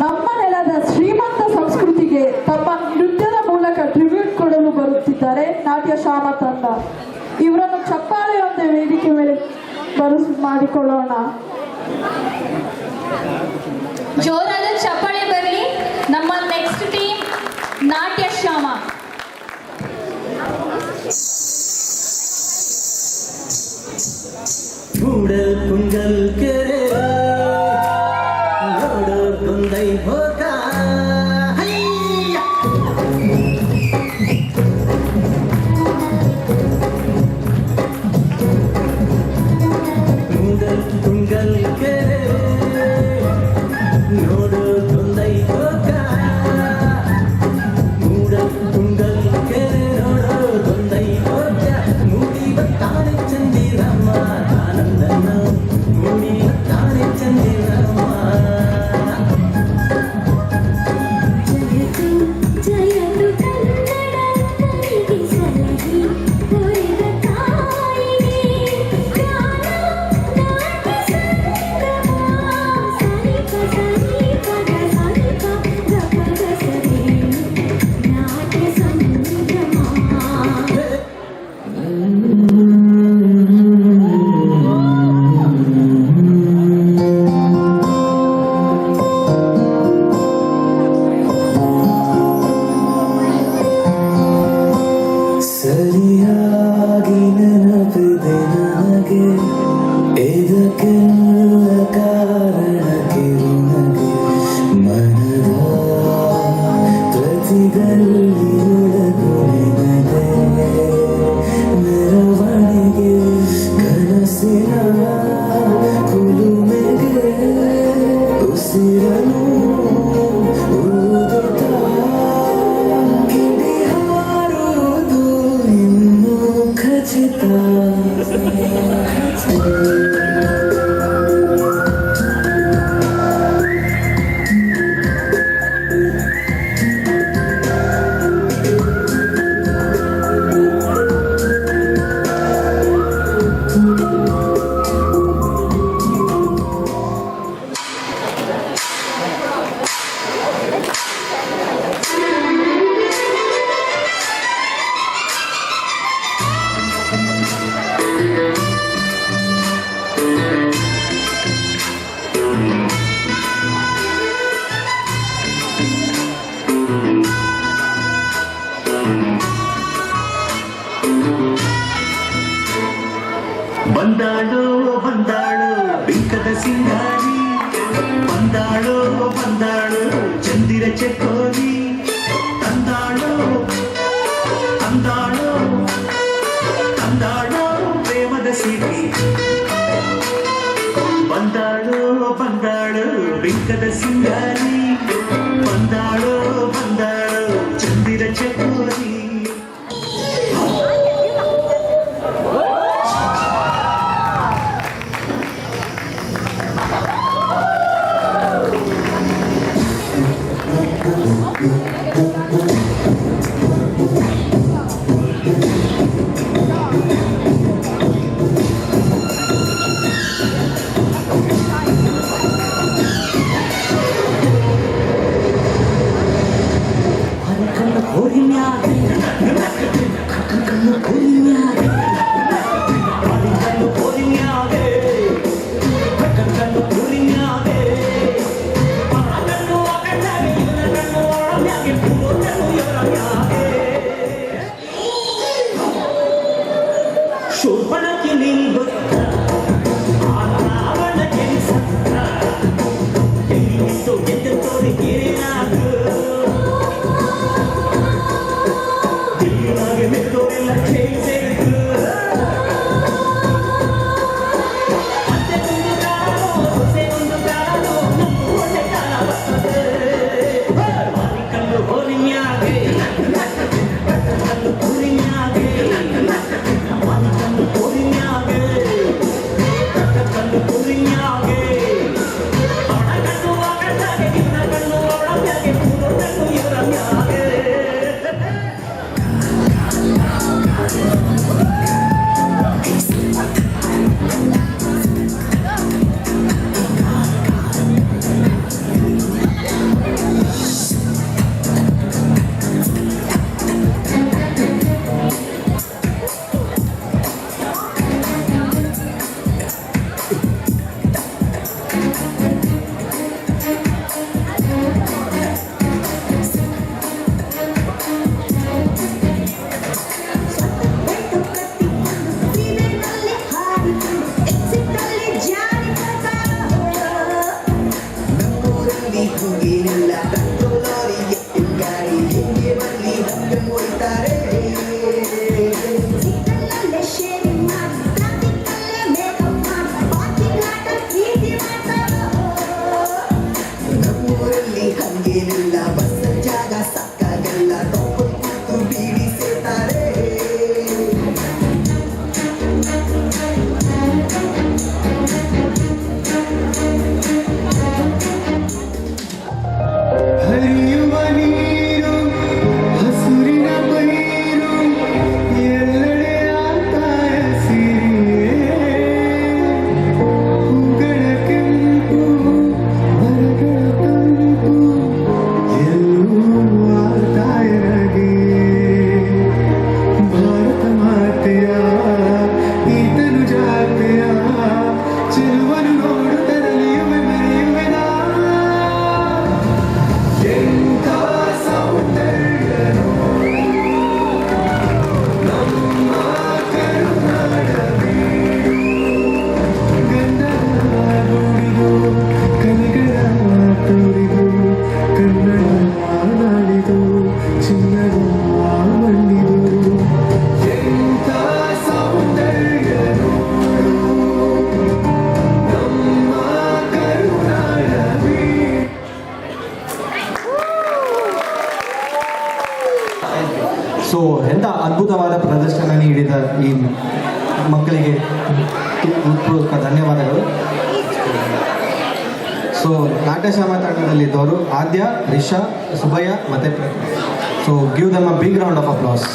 ನಮ್ಮ ನೆಲದ ಶ್ರೀಮಂತ ಸಂಸ್ಕೃತಿಗೆ ತಮ್ಮ ನೃತ್ಯದ ಮೂಲಕ ಟ್ರಿಬ್ಯೂಟ್ ಕೊಡಲು ಬರುತ್ತಿದ್ದಾರೆ ನಾಟ್ಯ ಶಾಮ ತಂಡ. ಇವರನ್ನು ಚಪ್ಪಾಳೆಯೊಂದೇ ವೇದಿಕೆ ಮೇಲೆ ಬರು ಮಾಡಿಕೊಳ್ಳೋಣ. ಜೋರಾದ ಚಪ್ಪಾಳೆ ಬರಲಿ. ನಮ್ಮ ನೆಕ್ಸ್ಟ್ ಟೀಮ್ ನಾಟ್ಯ ಶಾಮ ಕುಂಗಲ್ ಕೇ உங்கள் உங்கள் ಬಂದಾಳು ಚಂದಿರ ಚೆಕ್ಕೋಗಿ ತಂದಾಳು ತಂದಾಳು ತಂದಾಳು ಪ್ರೇಮದ ಸಿರಿ ಬಂದಾಳು ಬಂದಾಳು ಬಿಂಕದ ಸಿಂಗಾರಿ ಕೋಟೆಶ್ಯಾಮ ತಂಡದಲ್ಲಿದ್ದವರು ಆದ್ಯ ರಿಷಾ ಸುಭಯ ಮತ್ತೆ so give them a big round of applause